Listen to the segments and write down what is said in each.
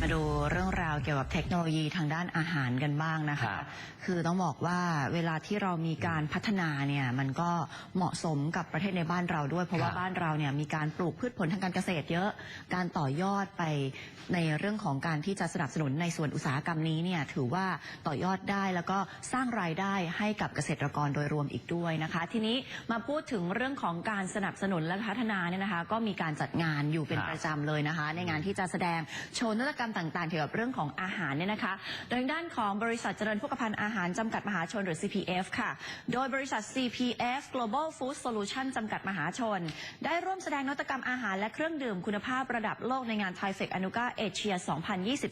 มาดูเรื่องาวเกี่ยวกับเทคโนโลยีทางด้านอาหารกันบ้างนะครัคะบคือต้องบอกว่าเวลาที่เรามีการพัฒนาเนี่ยมันก็เหมาะสมกับประเทศในบ้านเราด้วย เพราะว่าครับบ้านเราเนี่ยมีการปลูกพืชผลทางการเกษตรเยอะ การต่อยอดไปในเรื่องของการที่จะสนับสนุนในส่วนอุตสาหกรรมนี้เนี่ยถือว่าต่อยอดได้แล้วก็สร้างรายได้ให้กับเกษตรกรโดยรวมอีกด้วยนะคะ ทีนี้มาพูดถึงเรื่องของการสนับสนุนและพัฒนาเนี่ยนะคะ ก็มีการจัดงานอยู่เป็นครับประจำเลยนะคะ ในงานที่จะแสดงโชว์นวัตกรรมต่างๆเกี่ยวกับเรื่องของอาหารเนี่ยนะคะโดยทางด้านของบริษัทเจริญพกพันธ์อาหารจำกัดมหาชนหรือ CPF ค่ะ โดยบริษัท CPF Global Food Solution จำกัดมหาชน ได้ร่วมแสดงนวัตกรรมอาหารและเครื่องดื่มคุณภาพระดับโลกในงานไทเฟกอนุกาเอเชีย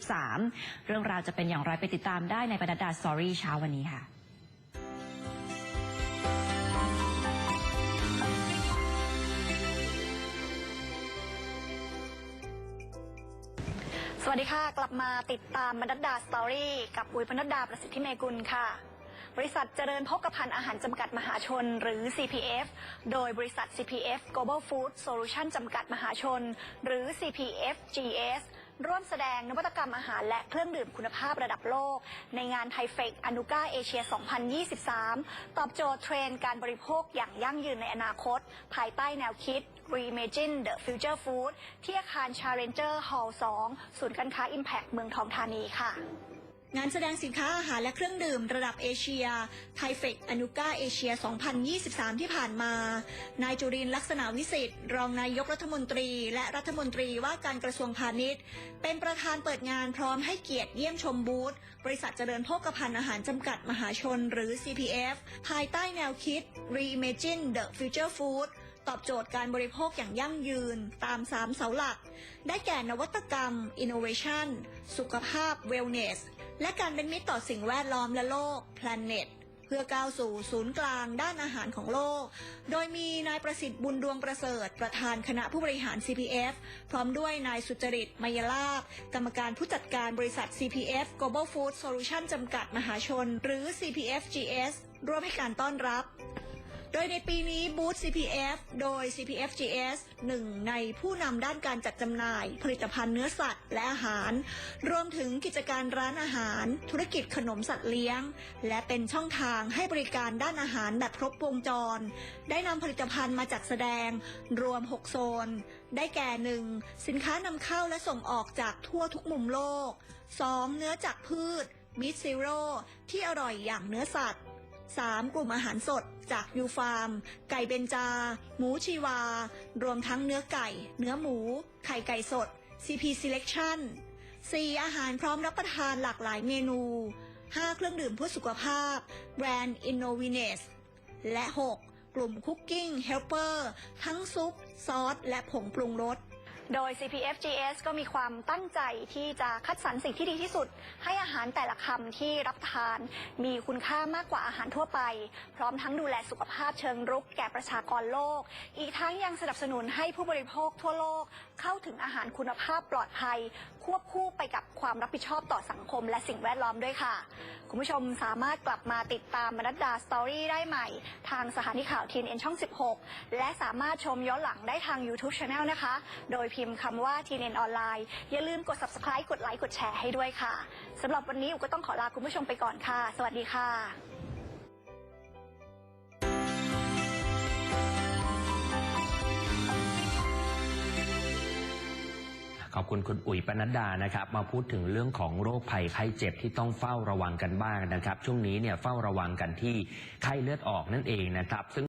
2023 เรื่องราวจะเป็นอย่างไรไปติดตามได้ในบรรดาสตอรี่เช้าวันนี้ค่ะ สวัสดีค่ะ กลับมาติดตามบรรดาสตอรี่กับอุ๋ยพนัดดาประสิทธิเมกุลค่ะ บริษัทเจริญพกพันธ์อาหารจำกัดมหาชน หรือ CPF โดยบริษัท CPF Global Food Solution จำกัดมหาชน หรือ CPF GS ร่วมแสดงนวัตกรรมอาหารและเครื่องดื่มคุณภาพระดับโลก ในงานไทเฟกอนุกาเอเชีย 2023 ตอบโจทย์เทรนด์การบริโภคอย่างยั่งยืนในอนาคต ภายใต้แนวคิด Reimagine the Future Food ที่อาคาร Challenger Hall 2 ศูนย์การค้า Impact เมืองทองธานีค่ะ งานแสดงสินค้าอาหารและเครื่องดื่มระดับเอเชียไทเฟกอนุก้าเอเชีย 2023 ที่ผ่านมา นายจุรินลักษณะวิสิทธิ์รองนายกรัฐมนตรี และรัฐมนตรีว่าการกระทรวงพาณิชย์ เป็นประธานเปิดงานพร้อมให้เกียรติเยี่ยมชมบูธบริษัทเจริญโภคภัณฑ์อาหารจำกัดมหาชนหรือ CPF ภายใต้แนวคิด Reimagine the Future Food ตอบโจทย์การบริโภคอย่างยั่งยืนตาม 3 เสาหลัก ได้แก่นวัตกรรม Innovation สุขภาพ Wellness และการเป็นมิตรต่อสิ่งแวดล้อมและโลก Planet เพื่อก้าวสู่ศูนย์กลางด้านอาหารของโลก โดยมีนายประสิทธิ์บุญดวงประเสริฐ ประธานคณะผู้บริหาร CPF พร้อมด้วยนายสุจริตมยลาบ กรรมการผู้จัดการบริษัท CPF Global Food Solution จำกัดมหาชน หรือ CPF GS ร่วมให้การต้อนรับ โดยในปีนี้บูธ CPF โดย CPF GS หนึ่งในผู้นำด้านการจัดจำหน่าย ผลิตภัณฑ์เนื้อสัตว์และอาหาร รวมถึงกิจการร้านอาหาร ธุรกิจขนมสัตว์เลี้ยง และเป็นช่องทางให้บริการด้านอาหารแบบครบวงจร ได้นำผลิตภัณฑ์มาจัดแสดง รวม 6 โซน ได้แก่ 1. สินค้านำเข้าและส่งออกจากทั่วทุกมุมโลก 2. เนื้อจากพืชมิดซิโร่ที่อร่อยอย่างเนื้อสัตว์ 3. กลุ่มอาหารสดจากยูฟาร์ม ไก่เบญจา หมูชีวา รวมทั้งเนื้อไก่ เนื้อหมู ไข่ไก่สด CP Selection 4. อาหารพร้อมรับประทานหลากหลายเมนู 5. เครื่องดื่มเพื่อสุขภาพ แบรนด์ Innovines และ 6. กลุ่มคุกกิ้งเฮลเปอร์ทั้งซุป ซอส และผงปรุงรส โดย CPF GS ก็มีความตั้งใจที่จะคัดสรรสิ่งที่ดีที่สุด ให้อาหารแต่ละคำที่รับทาน มีคุณค่ามากกว่าอาหารทั่วไป พร้อมทั้งดูแลสุขภาพเชิงรุกแก่ประชากรโลก อีกทั้งยังสนับสนุนให้ผู้บริโภคทั่วโลกเข้าถึงอาหารคุณภาพปลอดภัย ควบคู่ไปกับความรับผิดชอบต่อสังคมและสิ่งแวดล้อมด้วยค่ะ คุณผู้ชมสามารถกลับมาติดตามบรรดาสตอรี่ได้ใหม่ ทางสถานีข่าวทีนเอ็นช่อง 16 และสามารถชมย้อนหลังได้ทาง YouTube Channel นะคะ โดยพิมพ์คำว่าทีเอ็นออนไลน์อย่าลืมกด subscribe กดไลค์กดแชร์ให้ด้วยค่ะสำหรับวันนี้อุก็ต้องขอลาคุณผู้ชมไปก่อนค่ะ สวัสดีค่ะขอบคุณคุณอุ๋ยปนัดดานะครับ มาพูดถึงเรื่องของโรคภัยไข้เจ็บที่ต้องเฝ้าระวังกันบ้างนะครับ ช่วงนี้เนี่ยเฝ้าระวังกันที่ไข้เลือดออกนั่นเองนะครับซึ่ง